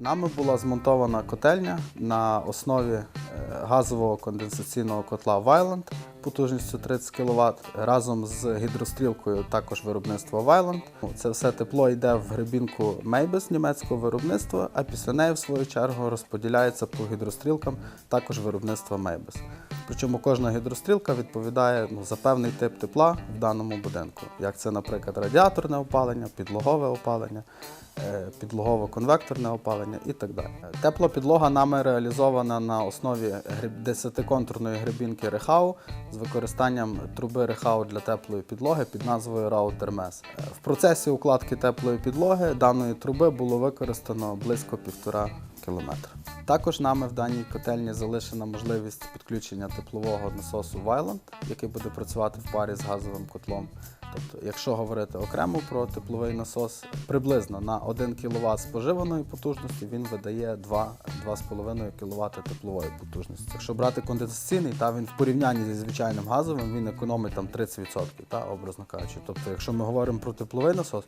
Нами була змонтована котельня на основі е, газового конденсаційного котла Вайланд потужністю 30 кВт разом з гідрострілкою також виробництва Вайланд. Це все тепло йде в гребінку Мейбес німецького виробництва, а після неї, в свою чергу, розподіляється по гідрострілкам також виробництва Мейбес. Причому кожна гідрострілка відповідає ну, за певний тип тепла в даному будинку, як це, наприклад, радіаторне опалення, підлогове опалення, е, підлогово-конвекторне опалення і так далі. Тепла підлога нами реалізована на основі гриб- 10-контурної грибінки Рехау з використанням труби Рехау для теплої підлоги під назвою Раутер Мес. Е, В процесі укладки теплої підлоги даної труби було використано близько півтора кілометра. Також нами в даній котельні залишена можливість підключення теплового насосу Вайланд, який буде працювати в парі з газовим котлом. Тобто, якщо говорити окремо про тепловий насос, приблизно на 1 кВт споживаної потужності він видає 2 2,5 кВт теплової потужності. Якщо брати конденсаційний, та він в порівнянні зі звичайним газовим він економить там 30%, та, образно кажучи. Тобто, якщо ми говоримо про тепловий насос,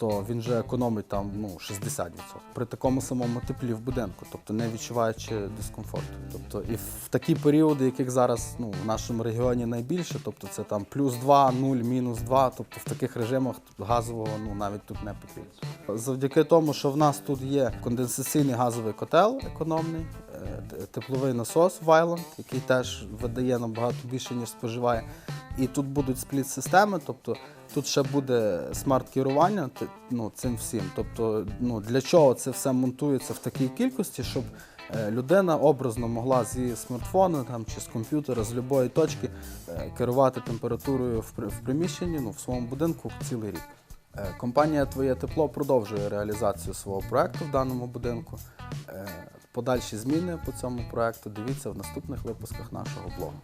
то він вже економить там ну, 60% при такому самому теплі в будинку, тобто не відчуваючи дискомфорту. Тобто і в такі періоди, яких зараз ну, в нашому регіоні найбільше, тобто це там плюс 2, 0, мінус 2, тобто в таких режимах газового ну, навіть тут не потрібно. Завдяки тому, що в нас тут є конденсаційний газовий котел економний, е, тепловий насос Вайланд, який теж видає набагато більше, ніж споживає. І тут будуть спліт-системи, тобто тут ще буде смарт-керування ну, цим всім. Тобто, ну, для чого це все монтується в такій кількості, щоб е, людина образно могла зі смартфона там, чи з комп'ютера, з будь-якої точки е, керувати температурою в, приміщенні, ну, в своєму будинку цілий рік. Е, Компанія Твоє тепло продовжує реалізацію свого проекту в даному будинку. Подальші зміни по цьому проекту дивіться в наступних випусках нашого блогу.